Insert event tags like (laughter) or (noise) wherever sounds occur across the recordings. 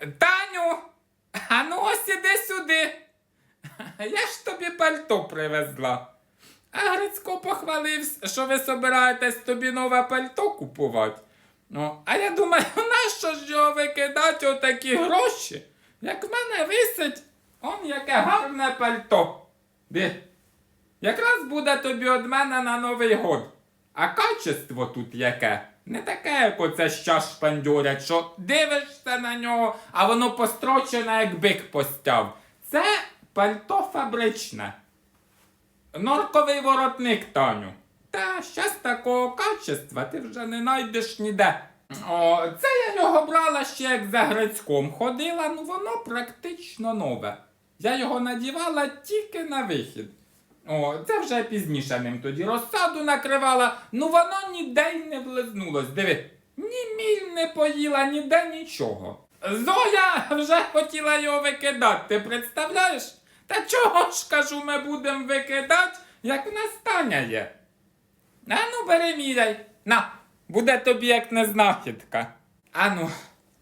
Таню, а ну ось іди сюди. (laughs) Я ж тобі пальто привезла. А Грицько похвалився, що ви собираєтесь тобі нове пальто купувати. Ну, а я думаю, (laughs) нащо ж його викидати отакі гроші? Як в мене висить, он яке гарне пальто. Де? Якраз буде тобі від мене на Новий год. А качество тут яке? Не таке, як оце щас шпандюрять, що дивишся на нього, а воно построчене, як бик постяв. Це пальто фабричне. Норковий воротник, Таню. Та щас такого качества ти вже не знайдеш ніде. О, це я його брала ще як за Грицьком ходила, ну воно практично нове. Я його надівала тільки на вихід. О, це вже пізніше ним тоді розсаду накривала, ну воно ніде й не влизнулось. Диви, ні міль не поїла, ніде нічого. Зоя вже хотіла його викидати, ти представляєш? Та чого ж кажу, ми будемо викидати, як в нас Таня є? А ну бери міряй. На, буде тобі як незнахідка. Ану,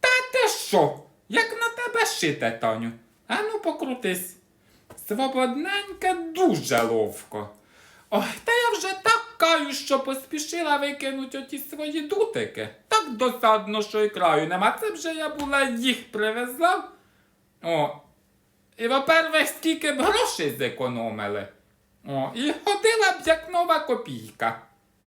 та ти що? Як на тебе шите, Таню? Ану покрутись. Свободненьке дуже ловко. Ой, та я вже так каю, що поспішила викинути оті свої дутики. Так досадно, що і краю нема. Це вже я була їх привезла. О, і, во-первых, скільки б грошей зекономили. О, і ходила б як нова копійка.